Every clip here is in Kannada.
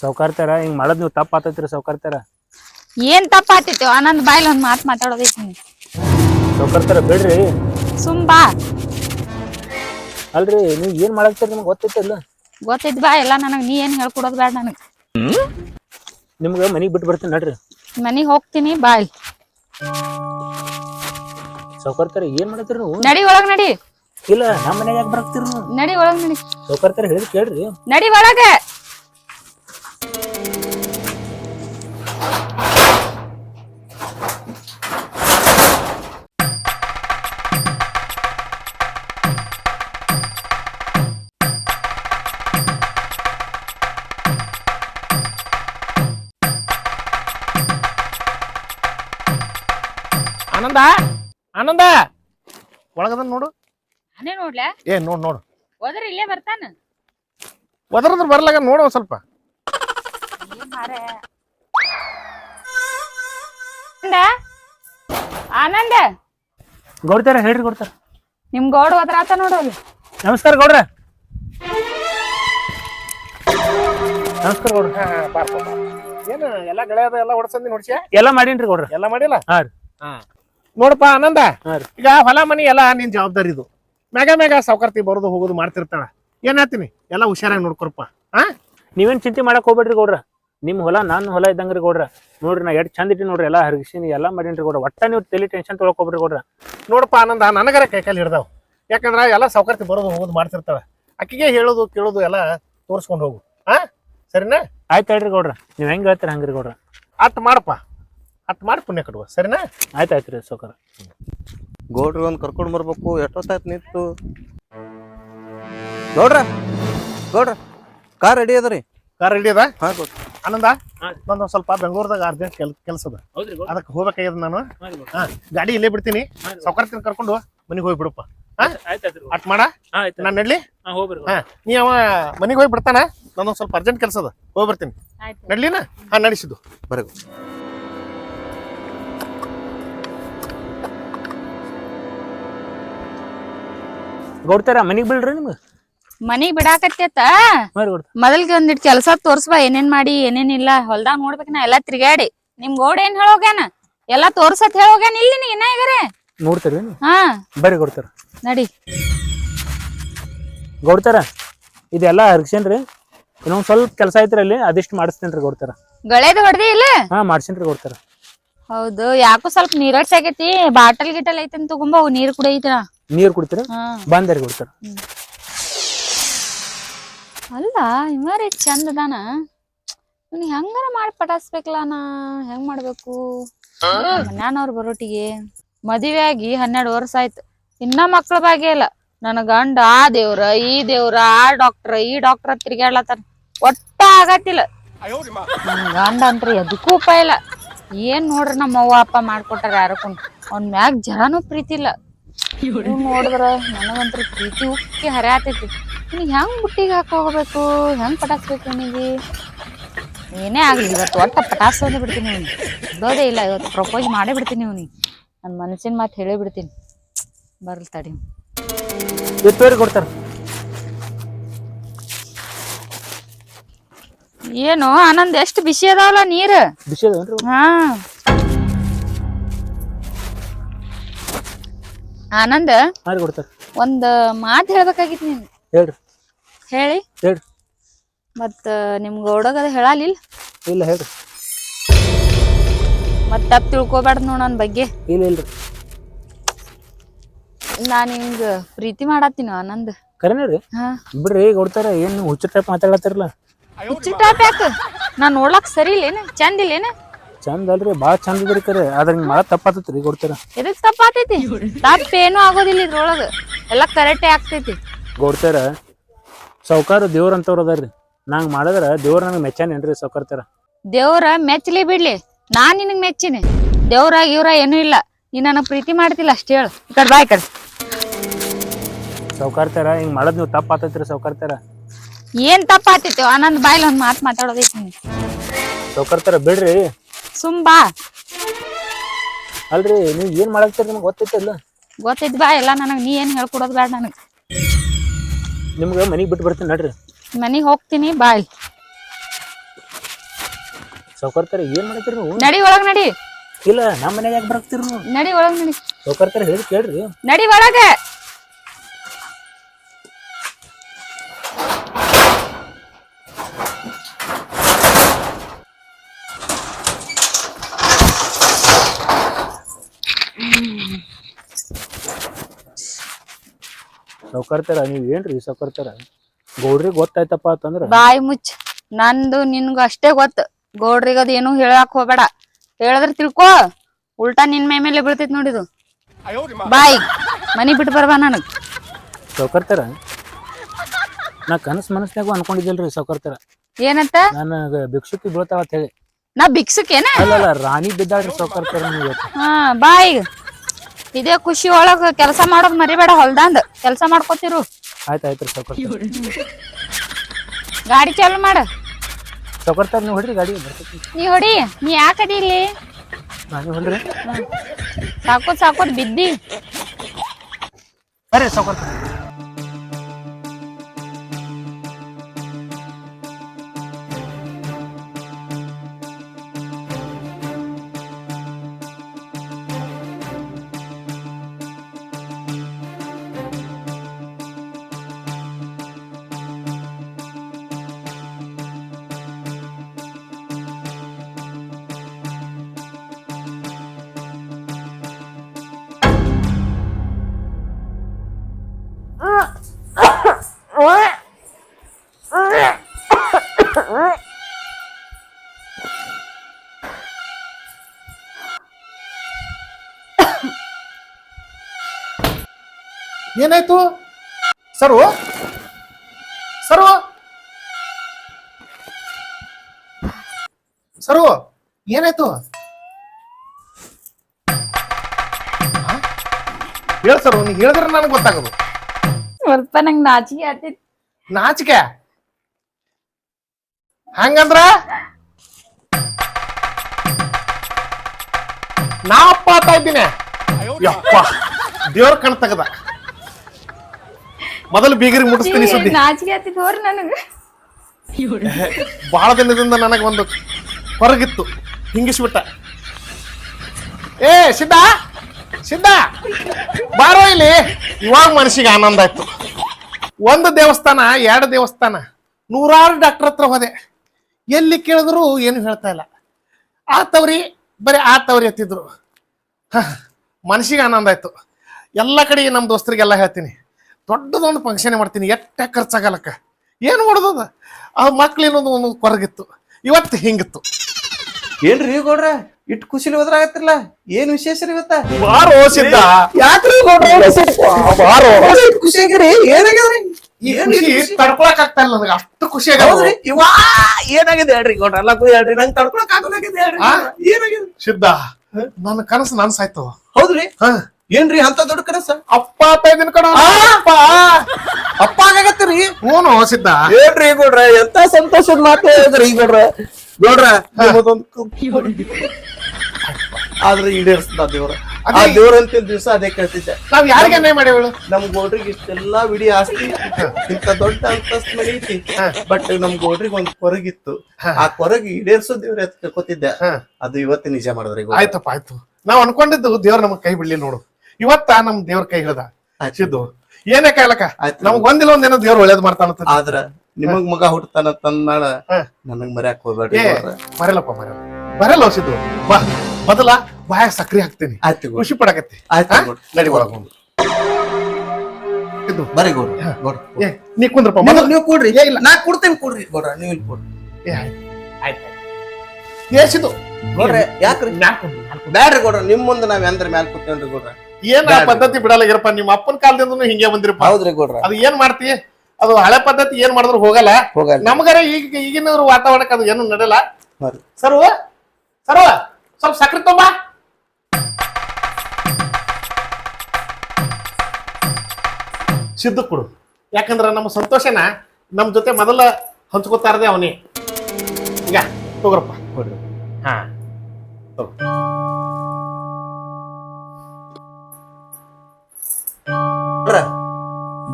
ಸೌಕಾರ್ತಾರ ಹಿಂಗ್ ಮಾಡದ್ ನೀವು ತಪ್ಪ ಆತೈತ್ರಿ ಸೌಕಾರ್ತಾರ ಏನ್ ತಪ್ಪ ಆತಿತ್ತು? ಆನಂದ್ ಬಾಯ್ಲ್ ಒಂದ್ ಮಾತ್ ಮಾತಾಡೋದೈತಿ ಸೌಕರ್ತಾರ ಸೌಕಾರ್ತಾರ ಬಿಡ್ರಿ. ಸುಂಬಾ. ಅಲ್ರಿ ನೀವ್ ಏನ್ ಮಾಡಾಕ್ತೀರಿ ನಿಮ್ಗೆ ಗೊತ್ತೈತಿಲ್ಲ ಗೊತ್ತಿದ್ ಬಾ ಎಲ್ಲ ನನಗ್ ನೀ ಏನ್ ಹೇಳ್ಕೊಡೋದ್ ಬೇಡ ನನಗ್. ನಿಮ್ಗೆ ಮನಿಗ್ ಬಿಟ್ಟು ಬರ್ತೀನಿ ನಡ್ರಿ. ಮನಿಗ್ ಹೋಗ್ತೀನಿ ಬಾಯ್. ಸೌಕಾರ್ತಾರ ಏನ್ ಮಾಡತ್ತೀರಿ ನೀವು? ನಡಿ ಒಳಗ ನಡಿ. ಇಲ್ಲ ನಮ್ಮ ಮನ್ಯಾಗ ಯಾಕೆ ನೀವು? ನಡಿ ಒಳಗ್ ನಡಿ. ಸೌಕರ್ತರ ಹೇಳಿದ್ ಕೇಳ್ರಿ. ನಡಿ ಒಳಗ. ಆನಂದ ಒಳಗದ ನೋಡು. ನಾನೇ ನೋಡ್ಲ? ಏ ನೋಡ್ ನೋಡು. ಹೋದ್ರ ಇಲ್ಲೇ ಬರ್ತಾನ. ಒದರದ್ರ ಬರ್ಲಾಗ ನೋಡು ಒಂದ್ ಸ್ವಲ್ಪ. ಆನಂದ ಆನಂದ ಗೌಡ್ತಾರ ಹೇಳ್ರಿ ಗೌಡ್ತಾರ ನಿಮ್ ಗೌಡ ಹೋದ್ರಾತ ನೋಡು ಅಲ್ಲಿ. ನಮಸ್ಕಾರ ಗೌಡ್ರ. ನಮಸ್ಕಾರ ಗೌಡ್ರ. ಏನು ಎಲ್ಲಾ ಗೆಳೆಯದ ಎಲ್ಲಾ ಹೊಡ್ಸಂದಿ ನೋಡ್ಸ್ಯಾ? ಎಲ್ಲ ಮಾಡೀನ್ರಿ ಗೌಡ್ರ. ಎಲ್ಲಾ ಮಾಡಿಲ್ಲ? ಹಾ ರೀ. ನೋಡಪ್ಪ ಆನಂದ. ಈಗ ಹೊಲ ಮನಿ ಎಲ್ಲ ನಿನ್ ಜವಾಬ್ದಾರಿ ಇದು. ಮ್ಯಾಗ ಮ್ಯಾಗ ಸೌಕರ್ತಿ ಬರೋದು ಹೋಗೋದು ಮಾಡ್ತಿರ್ತಾಳ. ಏನ್ ಹೇಳ್ತೀನಿ? ಎಲ್ಲ ಹುಷಾರಾಗಿ ನೋಡ್ಕೊರಪ್ಪ. ಹಾ? ನೀವೇನ್ ಚಿಂತೆ ಮಾಡಕ್ ಹೋಗ್ಬೇಡ್ರಿ ಗೌಡ್ರ. ನಿಮ್ ಹೊಲ ನಾನು ಹೊಲ ಇದ್ದಂಗ್ರಿ ಗೌಡ್ರ. ನೋಡ್ರಿ ನಾ ಎಷ್ಟ್ ಚಂದ ಇಟ್ಟಿ ನೋಡ್ರಿ ಎಲ್ಲ ಹರಗಿಸಿನಿ ಎಲ್ಲ ಮಾಡೀನ್ರಿ ಗೌಡ್ರ. ಒಟ್ಟ ನೀವು ತಲೆ ಟೆನ್ಷನ್ ತೊಗೊಳಕ್ ಹೋಗ್ಬೇಡ್ರಿ ಗೌಡ್ರ. ನೋಡಪ್ಪ ಆನಂದ ನನಗರ ಕೈಕಾಲಿ ಹಿಡ್ದಾವ್. ಯಾಕಂದ್ರ ಎಲ್ಲ ಸೌಕರ್ತಿ ಬರೋದು ಹೋಗೋದು ಮಾಡ್ತಿರ್ತಾಳ. ಅಕ್ಕಿಗೆ ಹೇಳೋದು ಕೇಳೋದು ಎಲ್ಲ ತೋರಿಸ್ಕೊಂಡು ಹೋಗು. ಹಾ? ಸರಿನಾ? ಆಯ್ತು ಹೇಳ್ರಿ ಗೌಡ್ರ. ನೀವ್ ಹೆಂಗ್ ಹೇಳ್ತೀರ ಹಂಗ್ರಿ ಗೌಡ್ರ. ಅಟ್ ಮಾಡಪ್ಪ. ಅಟ್ ಮಾಡಿ ಪುಣ್ಯ ಕಡುವ ಸರಿನಾ? ಆಯ್ತು ಆಯ್ತು ರೀ ಸೌಕರ ಗೌಡ್ರಿ ಒಂದು ಕರ್ಕೊಂಡು ಬರ್ಬೇಕು ಎಷ್ಟೊತ್ತಾಯ್ತು ನಿಂತು? ಗೌಡ್ರ ಗೌಡ್ರ ಕಾರ್ ರೆಡಿ ಅದ ರೀ. ಕಾರ್ ರೆಡಿ ಅದ? ಹಾ ಗೌಡ್ರ. ಆನಂದ. ನಂದು ಸ್ವಲ್ಪ ಬೆಂಗಳೂರದಾಗ ಅರ್ಜೆಂಟ್ ಕೆಲ್ ಕೆಲಸ ಅದ ಅದಕ್ಕೆ ಹೋಗ್ಬೇಕಾಗ್ಯದ ನಾನು. ಹಾ ಗಾಡಿ ಇಲ್ಲೇ ಬಿಡ್ತೀನಿ. ಸೌಕರ್ತಿನ ಕರ್ಕೊಂಡು ಮನೆಗೆ ಹೋಗಿ ಬಿಡಪ್ಪ ಆಯ್ತು ಅಟ್ ಮಾಡ. ಆಯ್ತು ನಾನು ನಡ್ಲಿ? ಹೋಗ್ರಿ ಹಾ ನೀ ಅವ ಮನೆಗೆ ಹೋಗಿ ಬಿಡ್ತಾನ? ನಂದೊಂದು ಸ್ವಲ್ಪ ಅರ್ಜೆಂಟ್ ಕೆಲಸ ಅದ ಹೋಗಿ ಬರ್ತೀನಿ. ಆಯ್ತು ನಡ್ಲಿನ? ಹಾ ನಡೆಸಿದ್ದು. ಬರ್ರಿ ಗೌಡ್ತಾರ ಮನಿಗ್ ಬಿಡ್ರಿ ನಿಮ್ಗೆ? ಮನಿಗ್ ಬಿಡಾಕತ್ತೇತ? ಗೌಡ್ರ ಮೊದಲ್ಗೆ ಒಂದಿಟ್ ಕೆಲಸ ತೋರ್ಸ್ಬಾ ಏನೇನ್ ಮಾಡಿ ಏನೇನ್ ಇಲ್ಲ ಹೊಲ್ದಾಗ ನೋಡ್ಬೇಕ ನಾ ಎಲ್ಲಾ ತಿರ್ಗಾಡಿ ನಿಮ್ ಗೋಡ್ ಏನ್ ಹೇಳೋಗ್ಯಾನ? ಎಲ್ಲಾ ತೋರ್ಸತ್ ಹೇಳೋಗ್ಯಾನ ಇಲ್ಲಿ ನೀ ಇನ್ನ ಈಗರೆ? ನೋಡ್ತೀರಿ ಹಾ. ಬರ್ರಿ ಗೌಡ್ತಾರ. ನಡಿ. ಗೌಡ್ತಾರ ಇದೆಲ್ಲ ಹರ್ಗ್ಸೇನ್ರಿ? ಇನ್ನೊಂದ್ ಸ್ವಲ್ಪ ಕೆಲಸ ಐತ್ರಿ ಅಲ್ಲಿ ಅದಿಷ್ಟು ಮಾಡಿಸ್ತೇನ್ರಿ ಗೌಡ್ತಾರ? ಗಳೆದು ಹೊಡ್ದಿ ಇಲ್ಲ? ಹಾ ಮಾಡ್ಸೇನ್ರಿ ಗೌಡ್ತಾರ. ಹೌದು ಯಾಕೋ ಸ್ವಲ್ಪ ನೀರಡ್ಸ್ ಆಗೈತಿ ಬಾಟಲ್ ಗಿಟಲ್ ಐತಿ ತಗೊಂಬ ಅವು ನೀರ್ ಕುಡಿಯೈತಿನ ನೀರ್ ಕುಡಿತೀರ? ಹಾ. ಬಂದರಿ ಗೌಡ್ತಾರ ಅಲ್ಲ ಇಮಾರಿ ಚಂದ ಅದಾನ ಇವ್ನ ಹೆಂಗಾರ ಮಾಡಿ ಪಟಾಸ್ಬೇಕಲ್ಲ ನಾ ಹೆಂಗ್ ಮಾಡ್ಬೇಕು? ಮನ್ಯಾನವ್ರ ಬರೋಟಿಗೆ ಮದುವೆ ಆಗಿ ಹನ್ನೆರಡು ವರ್ಷ ಆಯ್ತು. ಇನ್ನ ಮಕ್ಳ ಭಾಗ್ಯ ಇಲ್ಲ. ನನ್ನ ಗಂಡ ಆ ದೇವ್ರ ಈ ದೇವ್ರ ಆ ಡಾಕ್ಟರ್ ಈ ಡಾಕ್ಟರ್ ತಿರ್ಗ್ಯಾಡ್ಲತ್ತಾರ ಒಟ್ಟ ಆಗತ್ತಿಲ್ಲ. ನನ್ ಗಂಡ ಅಂತ್ರ ಎದಕ್ಕೂ ಉಪಾಯ ಇಲ್ಲ. ಏನ್ ನೋಡ್ರಿ ನಮ್ಮ ಅವ್ವ ಅಪ್ಪ ಮಾಡ್ಕೊಟ್ಟಾರ ಯಾರಕ್ಕೂ ಅವ್ನ ಮ್ಯಾಗ ಜರಾನು ಪ್ರೀತಿ ಇಲ್ಲ. ಇವ್ ನೋಡಿದ್ರ ನನಗಂತ್ರ ಪ್ರೀತಿ ಉಕ್ಕಿ ಹರಿಯಾತೈತಿ. ನಿನಗೆ ಹೆಂಗ್ ಬುಟ್ಟಿಗೆ ಹಾಕ ಹೋಗ್ಬೇಕು? ಹೆಂಗ್ ಪಟಾಸ್ಬೇಕು ನಿನಗೆ? ಏನೇ ಆಗ್ಲಿ ಇವತ್ತು ಒಟ್ಟ ಪಟಾಸೋದೇ ಬಿಡ್ತೀನಿ ಇವ್ನು ಬಿಡೋದೇ ಇಲ್ಲ ಇವತ್ತು ಪ್ರಪೋಸ್ ಮಾಡೇ ಬಿಡ್ತೀನಿ ಇವ್ನಿಗೆ. ನನ್ನ ಮನಸ್ಸಿನ ಮಾತು ಹೇಳೇ ಬಿಡ್ತೀನಿ. ಬರ್ಲಿ ತಡಿ ಕೊಡ್ತಾರ. ಏನು ಆನಂದ್ ಎಷ್ಟು ಬಿಸಿ ಅದಾವಲ್ಲ ನೀರು? ಬಿಸಿ ಹಾ. ಆನಂದ್ ಕೊಡ್ತಾರ. ಒಂದ್ ಮಾತ್ ಹೇಳ್ಬೇಕಾಗಿತ್ ನೀನ್. ಹೇಳ್ರಿ. ಹೇಳಿ. ಹೇಳ್ರಿ. ಮತ್ತ ನಿಮ್ ಗೌಡಗದ ಹೇಳಲಿಲ್ಲ ಇಲ್ಲ ಹೇಳ್ರಿ. ಮತ್ ತಪ್ಪ ತಿಳ್ಕೊಬಾರ್ದು ನೋಡ್ ನನ್ ಬಗ್ಗೆ. ಇಲ್ಲ ಇಲ್ರಿ? ನಾನ್ ಹಿಂಗ ಪ್ರೀತಿ ಮಾಡತ್ತೀನಿ ಆನಂದ್. ಕರೆನೇ ರೀ ಹಾ. ಬಿಡ್ರಿ ಕೊಡ್ತಾರ ಏನ್ ಹುಚ್ಚ ಟೈಪ್ ಮಾತಾಡತ್ತಿರಲ್ಲ ಹುಚ್ಚು ಟಾಪ್ ಯಾಕ? ನಾ ನೋಡ್ಲಕ್ ಸರಿ ಇಲ್ಲೇನ? ಚಂದ ಇಲ್ಲೇನ? ಚಂದ ಅಲ್ರಿ ಭಾಳ ಚಂದ ಇದ್ರಿ ಕರೆ. ಆದ್ರ ಹಿಂಗ್ ತಪ್ಪಾತೈತಿ ರೀ ಗೌಡ್ತಾರ ಎದಕ್ ತಪ್ಪಾತೈತಿ. ತಪ್ಪ ಏನೂ ಆಗೋದಿಲ್ಲ ಇದ್ರೊಳಗ. ಎಲ್ಲ ಕರೆಕ್ಟೇ ಆಗ್ತೈತಿ. ಗೌಡ್ತಾರ ಸಾವ್ಕಾರ ದೇವ್ರ ಅಂತವ್ರ ಅದಾರ್ರಿ ನಂಗ್ ಮಾಡಿದ್ರ ದೇವ್ರ ನನಗೆ ಮೆಚ್ಚಾನೇನ್ರಿ ಸಾವ್ಕಾರ್ತಾರ ದೇವ್ರ ಮೆಚ್ಚಲಿ ಬಿಡ್ಲಿ. ನಾನ್ ನಿನಗ್ ಮೆಚ್ಚಿನಿ. ದೇವ್ರ ಇವ್ರ ಏನೂ ಇಲ್ಲ. ನೀ ನನಗ್ ಪ್ರೀತಿ ಮಾಡ್ತಿಲ್ಲ ಅಷ್ಟೇ ಹೇಳು. ಈ ಕಡೆ ಬಾಯ್ ಕಡೆ. ಸಾವ್ಕಾರ್ತಾರ ಹಿಂಗ್ ಮಾಡೋದ್ ನೀವು ತಪ್ಪಾತೈತ್ರಿ ಸಾವ್ಕಾರ್ತಾರ ಏನ್ ತಪ್ಪಾತೈತಿ? ಅನ್ನೊಂದ್ ಬಾಯ್ಲಿ ಒಂದ್ ಮಾತ್ ಮಾತಾಡೋದೈತಿ ನೀ ಸಾವ್ಕಾರ್ತಾರ ಬಿಡ್ರಿ. ಸುಮ್ ಬಾ ಅಲ್ರಿ ನೀವ್ ಏನ್ ಮಾಡಾಕ್ತೀರಿ ನಿಮ್ಗೆ ಗೊತ್ತೈತಿಲ್ಲ ಗೊತ್ತಿದ್ ಬಾ ಎಲ್ಲ ನನಗ್ ನೀ ಏನ್ ಹೇಳ್ಕೊಡೋದ್ ಬೇಡ ನನಗ್. ನಿಮ್ಗೆ ಮನಿಗ್ ಬಿಟ್ಟು ಬರ್ತೀನಿ ನಡ್ರಿ. ಮನಿಗ್ ಹೋಗ್ತೀನಿ ಬಾಯ್ ಸೌಕರ್ತಾರ ಏನ್ ಮಾಡತ್ತೀರಿ ನೀವು? ನಡಿ ಒಳಗ್ ನಡಿ. ಇಲ್ಲ ನಮ್ಮ ಮನೆಗೆ ಯಾಕೆ ಬರಾಕ್ತೀರಿ ನೀವು? ನಡಿ ಒಳಗ್ ನಡಿ. ಸೌಕರ್ತಾರ ಹೇಳಿ ಕೇಳ್ರಿ. ನಡಿ ಒಳಗ. ಸೌಕರ್ತಾರ ನೀವ್ ಏನ್ರಿ ಸೌಕರ್ತಾರ? ಗೌಡ್ರಿ ಗೊತ್ತಾಯ್ತಪ್ಪ ಅಂತಂದ್ರ? ಬಾಯಿ ಮುಚ್ಚ. ನಂದು ನಿನ್ಗ ಅಷ್ಟೇ ಗೊತ್ತ. ಗೌಡ್ರಿಗ ಅದ ಏನು ಹೇಳಕ್ ಹೋಗ್ಬೇಡ. ಹೇಳಿದ್ರ ತಿಳ್ಕೊ. ಉಲ್ಟಾ ನಿನ್ ಮೈ ಮೇಲೆ ಬೀಳ್ತೈತಿ ನೋಡಿದು ಬಾಯ್. ಮನಿ ಬಿಟ್ಟು ಬರ್ಬಾ ನನಗ್ ಸೌಕರ್ತಾರ? ನಾ ಕನಸ್ ಮನಸ್ನಾಗೂ ಅನ್ಕೊಂಡಿದ್ದಿಲ್ರಿ ಸೌಕರ್ತಾರ. ಏನಂತ? ನನಗ ಭಿಕ್ಷುಕಿ ಬೀಳ್ತಾವ ಅಂತ ಹೇಳಿ. ನಾ ಭಿಕ್ಷುಕ್ ಏನ್ ರಾಣಿ ಬಿದ್ದಾಳ್ರಿ ಸೌಕರ್ತಾರ ನೀವು ಹಾ ಬಾಯ್. ಇದೇ ಖುಷಿ ಒಳಗ ಕೆಲಸ ಮಾಡೋದ್ ಮರಿಬೇಡ ಹೊಲ್ದಂದ್ ಕೆಲಸ ಮಾಡ್ಕೋತಿರು. ಆಯ್ತು ಆಯ್ತು ಗಾಡಿ ಚಾಲು ಮಾಡ. ಸೌಕರ್ತಾರ ನೀವು ಹೊಡ್ರಿ ಗಾಡಿ ಬರ್ತೈತಿ. ನೀ ಹೊಡಿ ನೀ ಯಾಕದಿ ಇಲ್ಲಿ ನಾನು ಹೊಡ್ರಿ. ಸಾಕೋದ್ ಸಾಕೋದ್ ಬಿದ್ದಿ. ಅರೆ ಏನಾಯ್ತು? ಸರು ಸರು ಸರು ಏನಾಯ್ತು? ಹೇಳ ಸರ್ ನೀ ಹೇಳಿದ್ರೆ ನನಗೆ ಗೊತ್ತಾಗೋದು. ಸ್ವಲ್ಪ ನಂಗೆ ನಾಚಿಕೆ ಆತಿತ್ ನಾಚಿಕೆ? ಹಂಗಂದ್ರ? ನಾ ಅಪ್ಪ ಆತ ಇದ್ದೀನಿ. ಯಪ್ಪ ದೇವ್ರ ಕಣ್ ತೆಗದ. ಮೊದಲು ಬೀಗರಿಗೆ ಮುಟ್ಟಿಸ್ತೀನಿ ಸುದ್ದಿ. ಹೋರಿ ನನಗ. ಬಹಳ ದಿನದಿಂದ ನನಗೆ ಒಂದು ಹೊರಗಿತ್ತು. ಹಿಂಗಿಸ್ಬಿಟ್ಟ. ಏ ಸಿದ್ಧ ಸಿದ್ಧ ಬಾರೋ ಇಲ್ಲಿ. ಇವಾಗ ಮನಸ್ಸಿಗೆ ಆನಂದ ಆಯ್ತು. ಒಂದು ದೇವಸ್ಥಾನ ಎರಡು ದೇವಸ್ಥಾನ. ನೂರಾರು ಡಾಕ್ಟರ್ ಹತ್ರ ಹೋದೆ. ಎಲ್ಲಿ ಕೇಳಿದ್ರು ಏನು ಹೇಳ್ತಾ ಇಲ್ಲ. ಆ ಆತವ್ರಿ ಬರೀ ತವರಿ ಎತ್ತಿದ್ರು. ಮನಸ್ಸಿಗೆ ಆನಂದ ಆಯ್ತು. ಎಲ್ಲ ಕಡೆ ನಮ್ಮ ದೋಸ್ತರಿಗೆಲ್ಲ ಹೇಳ್ತೀನಿ. ದೊಡ್ಡದೊಂದು ಫಂಕ್ಷನ್ ಮಾಡ್ತೀನಿ? ಎಟ್ಟ ಖರ್ಚಾಗಲಕ್ಕ ಏನು ಮಾಡೋದದ? ಆ ಮಕ್ಳು ಇನ್ನೊಂದು ಒಂದು ಕೊರಗಿತ್ತು. ಇವತ್ತು ಹಿಂಗಿತ್ತು. ಏನ್ರಿ ಗೌಡ್ರ? ಇಟ್ ಖುಷಿಲಿ ಹೋದ್ರಾಗತ್ತಿರಲ್ಲ ಏನ್ ವಿಶೇಷ ರೀ ಇವತ್ತ? ಬಾರೋ ಸಿದ್ಧ. ಯಾಕ್ರಿ ಗೌಡ್ರ ಖುಷಿ ಈ ಖುಷಿ ತಡ್ಕೊಳಕ್ ಆಗ್ತಾ ಇಲ್ಲ ನನಗೆ ಅಷ್ಟು. ಖುಷಿ ಹೌದ್ರಿ? ಇವಾ ಏನಾಗಿದೆ ಹೇಳ್ರಿ? ಗೌಡ್ರ ಎಲ್ಲ ಹೇಳ್ರಿ. ನಂಗೆ ತಡ್ಕೊಳಕ್ ಆಗೋದಾಗಿದೆ ಹೇಳ್ರಿ. ಆ? ಏನಾಗಿದೆ? ಸಿದ್ಧ. ನನ್ನ ಕನಸು ನನ್ ಸಾಯ್ತು ಹೌದ್ರಿ? ಹ. ಏನ್ರಿ ಅಂತ ದೊಡ್ಡ ಕನಸ? ಅಪ್ಪ ಅಪ್ಪ ಇದನ್ ಕಣ. ಅಪ್ಪ. ಅಪ್ಪ ಆಗತ್ತೀರಿ ಹ್ಞೂ ಸಿದ್ಧ. ಏನ್ರಿ ಗೌಡ್ರ ಎಂತ ಸಂತೋಷದ ಮಾತು ಹೇಳಿದ್ರಿ ಗೌಡ್ರ? ಗೌಡ್ರ ನಿಮ್ಮದೊಂದು ಆದ್ರೆ ಈಡೇರಿಸ್ದ ದೇವ್ರ. ಆ ಅಂತಿನ ದಿವಸ ಅದೇ ಕೇಳ್ತಿದ್ದೆ. ನಾವ್ ಯಾರಿಗೆ ಅನ್ಯಾಯ ಮಾಡೇವಳು? ನಮ್ ಗೋಡ್ರಿಗೆ ಇಷ್ಟೆಲ್ಲಾ ವಿಡಿ ಆಸ್ತಿ ಇಂತ ದೊಡ್ಡ ಅಂತಸ್ತ್ ಮನೆ ಐತಿ. ಬಟ್ ನಮ್ ಗೋಡ್ರಿಗೆ ಒಂದ್ ಕೊರಗಿತ್ತು. ಆ ಕೊರಗಿ ಈಡೇರ್ಸೋ ದೇವ್ರ ಎತ್ ತಿಳ್ಕೊತಿದ್ದೆ ಹ. ಅದು ಇವತ್ತು ನಿಜ ಮಾಡಿದ್ರೆ. ಆಯ್ತಪ್ಪ ಆಯ್ತು. ನಾವ್ ಅನ್ಕೊಂಡಿದ್ದು ದೇವ್ರ ನಮಗ್ ಕೈ ಬಿಡ್ಲಿ ನೋಡು. ಇವತ್ತ ನಮ್ ದೇವ್ರ ಕೈ ಹಿಡ್ದ. ಹಚ್ಚಿದ್ದು ಸಿದ್ದು ಏನೇ ಕಾಯ್ಲಕ್ಕ? ಆಯ್ತು. ನಮಗ್ ಒಂದಿಲ್ಲ ಒಂದೇನೋ ದೇವ್ರ ಒಳ್ಳೇದ್ ಮಾಡ್ತಾನಂತ ಆದ್ರ ನಿಮಗ್ ಮಗ ಹುಟ್ಟತಾನ ತಂದಾಳ ಹ. ನನಗ್ ಮರ್ಯಾಕ್ ಹೋಗ್ಬೇಡ್ರಿ ಮರೆಯಲ್ಲಪ್ಪ ಮರೆಯಲ್ಲ. ಬರಲ್ಲ ಸಿದ್ದು. ಬಾ. ಮೊದಲ ಬಾಯಾಗ ಸಕ್ರಿ ಹಾಕ್ತೇನೆ. ಆಯ್ತು ಖುಷಿ ಪಡಕತ್ತಿ. ಆಯ್ತು. ನಡಿ. ಸಿದ್ದು ಬರ್ರಿ ಗೌಡ್ರ ಗೌಡ್ರ ಏ ನೀ ಕುಂದ್ರಪ್ಪ. ಮೊದಲು ನೀವು ಕೊಡ್ರಿ. ಏ, ಇಲ್ಲ. ನಾ ಕೊಡ್ತೇನೆ ಕೊಡ್ರಿ ಗೌಡ್ರ ನೀವು ಇಲ್ಲಿ ಕೊಡ್ರಿ. ಏ ಆಯ್ತು. ಆಯ್ತು ಏ ಸಿದ್ದು. ಗೌಡ್ರ ಯಾಕ್ರಿ. ಬ್ಯಾಡ್ರಿ ಗೌಡ್ರ ನಿಮ್ ಮುಂದೆ ನಾವ್ ಎಂದ್ರ ಮ್ಯಾಲ್ ಕೂತೇನ್ರಿ ಗೌಡ್ರ. ಏನ್ ಆ ಪದ್ಧತಿ ಬಿಡಲ್ಲ ಇರಪ್ಪ ನಿಮ್ಮ ಅಪ್ಪನ ಕಾಲದಿಂದನು ಹಿಂಗೆ ಬಂದಿರಪ್ಪ. ಹೌದ್ರಿ ಗೌಡ್ರ. ಅದು ಏನ್ ಮಾಡ್ತಿ? ಅದು ಹಳೆ ಪದ್ಧತಿ ಏನ್ ಮಾಡಿದ್ರು ಹೋಗಲ್ಲ. ಹೋಗಲ್ಲ. ನಮಗರ ಈಗ ಈಗಿನ ವಾತಾವರಣಕ್ಕೆ ಅದು ಏನು ನಡೆಯಲ್ಲ. ಸರ್ವ? ಸರ್ವ? ಸ್ವಲ್ಪ ಸಕ್ಕರೆ ತುಂಬ ಸಿದ್ಧ ಕೊಡು. ಯಾಕಂದ್ರೆ ನಮ್ಮ ಸಂತೋಷನ ನಮ್ಮ ಜೊತೆ ಮೊದಲ ಹಂಚ್ಕೋತಾರದೆ ಅವನೇ. ಈಗ ತಗೋರಪ್ಪ. ಕೊಡ್ರಿ ಹಾ.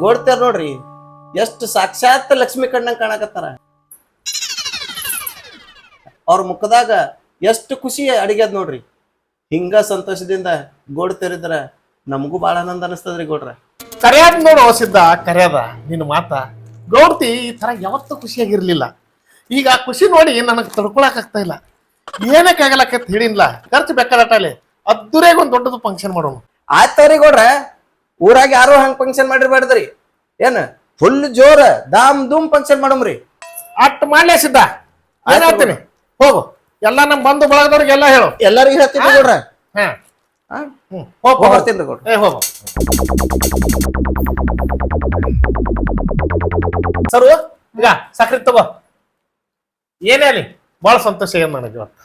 ಗೋಡ್ತಾರ ನೋಡ್ರಿ ಎಷ್ಟು ಸಾಕ್ಷಾತ್ ಲಕ್ಷ್ಮಿ ಕಣ್ಣಂಗ್ ಕಾಣಕತ್ತಾರ. ಅವ್ರ ಮುಖದಾಗ ಎಷ್ಟು ಖುಷಿ ಅಡಿಗೆ ಅದ್ ನೋಡ್ರಿ. ಹಿಂಗ ಸಂತೋಷದಿಂದ ಗೋಡ್ ತೆರಿದ್ರ ನಮಗೂ ಬಹಳ ಆನಂದ ಅನಿಸ್ತದ್ರಿ ಗೋಡ್ರ. ಕರೆಯಾದ ನೋಡು ಸಿದ್ಧ ಕರೆಯದ ನಿನ್ನ ಮಾತ. ಗೌಡ್ತಿ ಈ ತರ ಯಾವತ್ತೂ ಖುಷಿಯಾಗಿರ್ಲಿಲ್ಲ. ಈಗ ಆ ಖುಷಿ ನೋಡಿ ನನಗೆ ತಡ್ಕೊಳಕ್ ಆಗ್ತಾ ಇಲ್ಲ. ಏನಕ್ಕೆ ಆಗಲಕ್ಕಂತ ಹೇಳಿಲ್ಲ ಖರ್ಚು ಬೇಕಾದಟ್ಟಲ್ಲಿ ಅದ್ದೂರಿಯಾಗಿ ಒಂದು ದೊಡ್ಡದು ಫಂಕ್ಷನ್ ಮಾಡೋಣ ಆಯ್ತವ್ರಿ ಗೋಡ್ರ. ಊರಾಗ ಯಾರೋ ಹಂಗ್ ಫಂಕ್ಷನ್ ಮಾಡಿರ್ಬಾರ್ದ್ರಿ. ಏನ್? ಫುಲ್ ಜೋರ ದಾಮ್ ದೂಮ್ ಫಂಕ್ಷನ್ ಮಾಡಮ್ರಿ. ಅಟ್ ಮಾಡ್ಲೇ ಸಿದ್ಧ ಏನ್ ಹೇಳ್ತೀನಿ. ಹೋಗು. ಎಲ್ಲ ನಮ್ ಬಂಧು ಬಳಗದವ್ರಿಗೆಲ್ಲ ಹೇಳು. ಎಲ್ಲರಿಗೂ ಹೇಳ್ತೀನಿ ನೋಡ್ರ ಹಾ. ಹೋಗ್ ಏ ಹೋಗು ಸರು ಈಗ ಸಕ್ರೆ ತಗೋ. ಏನೇ ಅಲ್ಲಿ ಬಹಳ ಸಂತೋಷ ಏನ್ ನನಗೆ ಇವತ್ತು.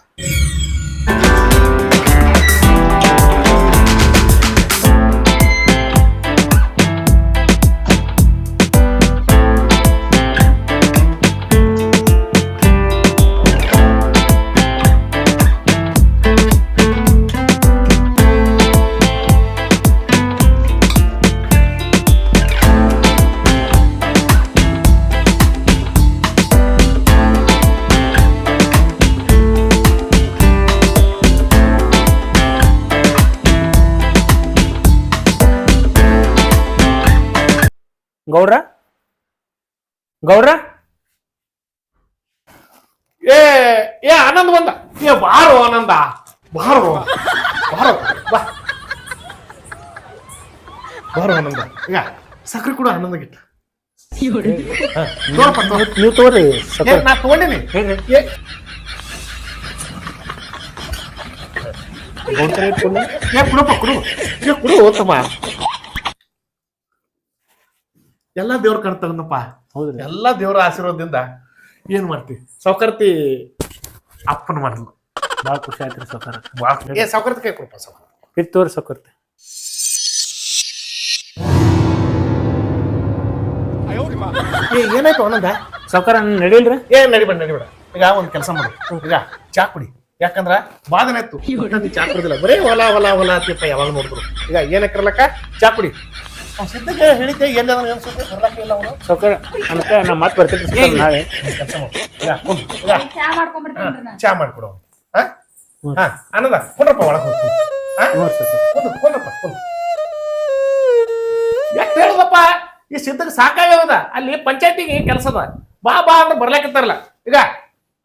ಗೌಡ್ರ? ಗೌಡ್ರ? ಏ ಏ ಆನಂದ್ ಬಂದ. ಏ ಬಾರೋ ಆನಂದ. ಬಾರೋ ಬಾರೋ ಬಾ. ಬಾರೋ ಆನಂದ. ಈಗ ಸಕ್ರೆ ಕೂಡ ಆನಂದ ಗಿಟ್ಟ ನೋಡಪ್ಪ ತಗೋ. ನೀವು ತಗೋರಿ ನಾ ತಗೊಂಡೇನಿ. ಏ ಕುಡಪ್ಪ ಕುಡು. ಏ ಕುಡು. ತಮ್ಮ ಎಲ್ಲ ದೇವ್ರ ಕಣ್ ತಗೊಂಡಪ್ಪ ಹೌದ್ರಿ. ಎಲ್ಲ ದೇವ್ರ ಆಶೀರ್ವಾದದಿಂದ ಏನ್ ಮಾಡ್ತಿ? ಸೌಕರ್ತಿ ಅಪ್ಪನ ಮಾಡಿದ್ಲು ಭಾಳ ಖುಷಿ ಆಯ್ತ್ರಿ ಸೌಕರ ಏ ಸೌಕರ್ತಿ ಕೈ ಕೊಡಪ್ಪ ಸೌಕರ್ ಇಟ್ಟು ತೋರಿ ಸೌಕರ್ತಿ. ಏ ಏನಾಯ್ತು ಆನಂದ? ಸೌಕರ ನಡೀಲ್ರಿ? ಏ ನಡಿಬೇಡ ನಡಿಬೇಡ ಈಗ ಒಂದು ಕೆಲಸ ಮಾಡು. ಈಗ ಚಾ ಕುಡಿ. ಯಾಕಂದ್ರ ಬಾಧನೆ ಇತ್ತು. ಚಾ ಕುಡಿದಿಲ್ಲ. ಬರೇ ಹೊಲ ಹೊಲ ಹೊಲ ಅತ್ತಿಪ್ಪ ಯಾವಾಗ ನೋಡಿದ್ರು. ಈಗ ಏನಕ್ಕಿರ್ಲಕ್ಕ ಚಾ ಕುಡಿ. ಸಿದ್ಧಗೆ ಹೇಳಿದ್ದೆ ಎಲ್ಲಿ ಅದನ್ನ ಅನ್ಸುತ್ತೆ ಬರ್ಲಕ್ಕ ಇಲ್ಲ ಅವನು ಅಂತ ನಾ ಬರ್ತೀನಿ ನಾಳೆ ಕೆಲಸ ಚಾ ಮಾಡ್ಕೊಡು ಅವ್ನು. ಹಾ? ಹಾ ಕುಂಡ್ರಪ್ಪ ಒಳಗೆ ಎಷ್ಟು ಹೇಳುದಪ್ಪ? ಈ ಸಿದ್ಧಕ್ಕೆ ಸಾಕಾಗ್ಯಾವದ ಅಲ್ಲಿ ಪಂಚಾಯತಿಗೆ ಕೆಲಸ ಅದ. ಬಾ ಬಾ ಅಂತ ಬರ್ಲಾಕಿರ್ತಾರಲ್ಲ ಈಗ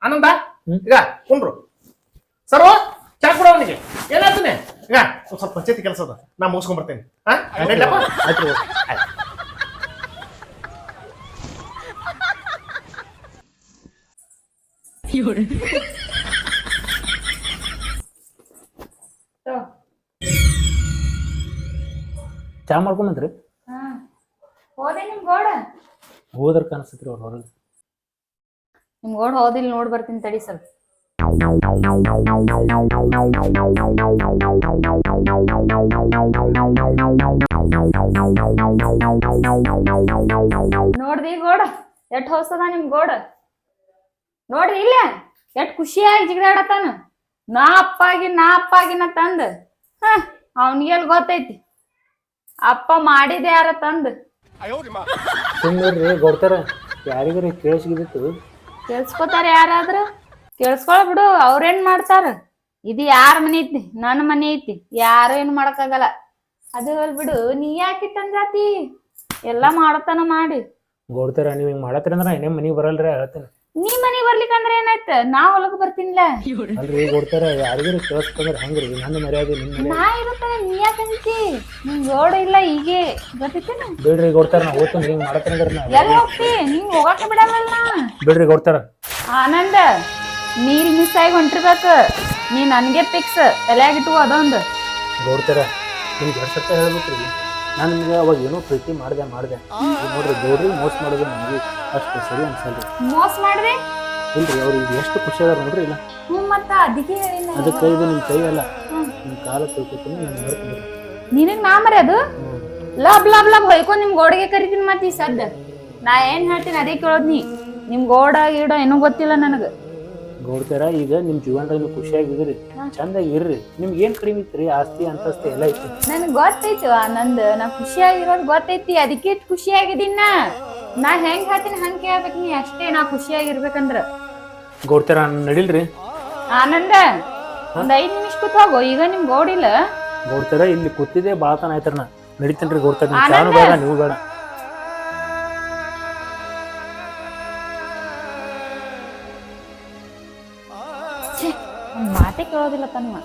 ಆನಂದ ಈಗ ಕುಂಡ್ರು ಸರ್ವ ಚಾ ಕೊಡೋ ಅವನಿಗೆ. ಏನಾಗ್ತಾನೆ ಈಗ ಒಂದ್ ಸ್ವಲ್ಪ ಪಂಚಾಯತಿ ಕೆಲಸ ಅದ. ನಾ ಮುಗಿಸ್ಕೊಂಡ್ ಬರ್ತೇನೆ. ಚಾ ಮಾಡ್ಕೊಂಬಂದ್ರಿ ಹಾ. ಹೋದೆ ನಿಮ್ ಗೋಡ? ಹೋದ್ರ ಕಾಣಿಸ್ತೈತ್ರಿ ಅವ್ರ ಹೊರಗೆ. ನಿಮ್ ಗೋಡ್ ಹೋದಿಲ್ ನೋಡ್ ಬರ್ತೀನಿ ತಡಿ ಸ್ವಲ್ಪ. ನೋಡ್ದಿ ಗೋಡ? ಎಟ್ ಹೊಸದ ನಿಮ್ ಗೋಡ? ನೋಡ್ರಿ ಇಲ್ಲ? ಎಟ್ ಖುಷಿಯಾಗಿ ಜಿಗಿದಾಡತಾನ ನಾ ಅಪ್ಪಾಗಿ ನಾ ಅಪ್ಪಾಗಿನ ತಂದ. ಹ ಅವನಿಗೆಲ್ ಗೊತ್ತೈತಿ? ಅಪ್ಪ ಮಾಡಿದೆ ಯಾರ ತಂದ್? ಸುಮ್ಮನೆ ಗೌಡ್ತಾರ. ಯಾರಿಗಾರ ಕೇಳಿಸ್ಗಿದಿತ್ತು. ಕೇಳಿಸ್ಕೊತಾರ ಯಾರಾದ್ರ? ಕೇಳಿಸ್ಕೊಳ ಬಿಡು ಅವ್ರೇನ್ ಮಾಡ್ತಾರ? ಇದು ಯಾರ ಮನೆ ಐತಿ? ನನ್ನ ಮನೆ ಐತಿ. ಯಾರು ಏನ್ ಮಾಡಕ್ಕಾಗಲ್ಲ. ಅದು ಅಲ್ ಬಿಡು ನೀ ಯಾಕೆ ಜಾತಿ? ಎಲ್ಲಾ ಮಾಡತನ ಮಾಡಿ. ಗೋಡ್ತಾರ ನೀವು ಹಿಂಗ್ ಮಾಡತ್ರಿ ಅಂದ್ರೆ ಏನೇ ಮನೆಗೆ ಬರಲ್ರಿ ಹೇಳ್ತೇನೆ. ನೀ ಮನಿಗ್ ಬರ್ಲಿಕ್ಕಂದ್ರ ಏನಾಯ್ತ? ನಾ ಹೊಲಕ್ ಬರ್ತೀನಿಲ್ಲ ಅಲ್ರಿ ಗೋಡ್ತಾರ ಯಾರಿಗೂ ಕೇಳಿಸ್ಕೊಂಡ್ರೆ ಹೆಂಗ್ರಿ? ನನ್ನ ಮರ್ಯಾದೆ ನಿಮ್ ಮರ್ಯಾದೆ. ನಾ ಇರುತ್ತಾನೆ ನೀ ಯಾಕೆ ಅಂತಿ? ನಿಂಗ್ ಗೋಡ ಇಲ್ಲ ಹೀಗೆ. ಗೊತ್ತೈತೇನ ಬಿಡ್ರಿ ಗೋಡ್ತಾರ ನಾ ಹೋಗ್ತೀನಿ ಹಿಂಗ್ ಮಾಡತ್ತೀನಿ ಅಂದ್ರೆ ನಾ ಎಲ್ಲಿ ಹೋಗ್ತಿ? ನಿಂಗ್ ಹೋಗಕ್ಕೆ ಬಿಡಲ್ಲ ಬಿಡ್ರಿ ಗೋಡ್ತಾರ. ಆನಂದ ನೀಲ್ ಮಿಸ್ ಆಗಿ ಹೊಂಟಿರ್ಬೇಕು. ನೀ ನನಗೆ ಫಿಕ್ಸ್ ತಲೆಯಾಗಿಟ್ಟು ಅದೊಂದು ಗೌಡ್ತಾರ ನಿಮ್ಗೆ ಎರಡು ಸತ್ತ ಹೇಳ್ಬೇಕ್ರಿ. ನಾನು ನಿಮ್ಗೆ ಅವಾಗ ಏನೋ ಪ್ರೀತಿ ಮಾಡಿದೆ ಮಾಡಿದೆ. ನೋಡ್ರಿ ಗೌಡ್ರಿ ಮೋಸ ಮಾಡೋದು ನಮಗೆ ಅಷ್ಟು ಸರಿ ಅನ್ಸಲ್ರಿ. ಮೋಸ ಮಾಡ್ದೆ? ಇಲ್ರಿ ಅವ್ರು ಈಗ ಎಷ್ಟು ಖುಷಿ ಅದಾರ ನೋಡ್ರಿ ಇಲ್ಲ ಹ್ಞೂ ಮತ್ತ ಅದಕ್ಕೆ ಹೇಳಿನ ಅದಕ್ಕೆ ಇದು ನಿಮ್ಮ ಕೈ ಅಲ್ಲ. ನಿಮ್ಮ ಕಾಲ ತಿಳ್ಕೊತೀನಿ ನಾನು ನೋಡ್ತೀನಿ ನಿನಗ್ ನಾ ಮರಿ ಅದು ಲಬ್ ಲಬ್ ಲಬ್ ಹೊಯ್ಕೊ ನಿಮ್ ಗೋಡೆಗೆ ಕರಿತೀನಿ ಮತ್ತೆ ಈ ಸದ್ದ. ನಾ ಏನ್ ಹೇಳ್ತೀನಿ ಅದೇ ಕೇಳೋದ್ ನೀ. ನಿಮ್ ಗೋಡ ಗೀಡ ಏನೂ ಗೊತ್ತಿಲ್ಲ ನನಗ. ಗೌಡ್ತಾರ ಈಗ ನಿಮ್ ಜೀವನದಾಗ ನೀವು ಖುಷಿಯಾಗಿದ್ರಿ ಚಂದಾಗಿ ಇರ್ರಿ ನಿಮ್ಗೆ ಏನ್ ಕಡಿಮೆ ಇತ್ತು ಆಸ್ತಿ ಅಂತಸ್ತಿ ಎಲ್ಲ ಐತಿ ನನ್ಗೆ ಗೊತ್ತೈತಿ ಆನಂದ್. ನಾ ಖುಷಿಯಾಗಿರೋದು ಗೊತ್ತೈತಿ. ಅದಕ್ಕೆ ಖುಷಿಯಾಗಿದ್ದೀನ ನಾ. ಹೆಂಗ್ ಹೇಳ್ತೀನಿ ಹಂಗ್ ಕೇಳ್ಬೇಕು ನೀ ಅಷ್ಟೇ ನಾ ಖುಷಿಯಾಗಿರ್ಬೇಕಂದ್ರ. ಗೌಡ್ತಾರ ನಡಿಲ್ರಿ? ಆನಂದ ಒಂದ್ ಐದ್ ನಿಮಿಷ ಕೂತ್ ಹೋಗು. ಈಗ ನಿಮ್ ಗೌಡಿಲ್ಲ ಗೌಡ್ತರ ಇಲ್ಲಿ ಕೂತಿದೆ ಬಾಳತನ ಆಯ್ತಾರ ನಾ. ನಡಿತೇನ್ರಿ ಗೌಡ್ತಾರ ನಿಮ್ ಚಾನು ಬೇಡ ನೀವು ಬೇಡ. ಒಂದ್ ಮಾತೇ ಕೇಳೋದಿಲ್ಲ ತನ್ವ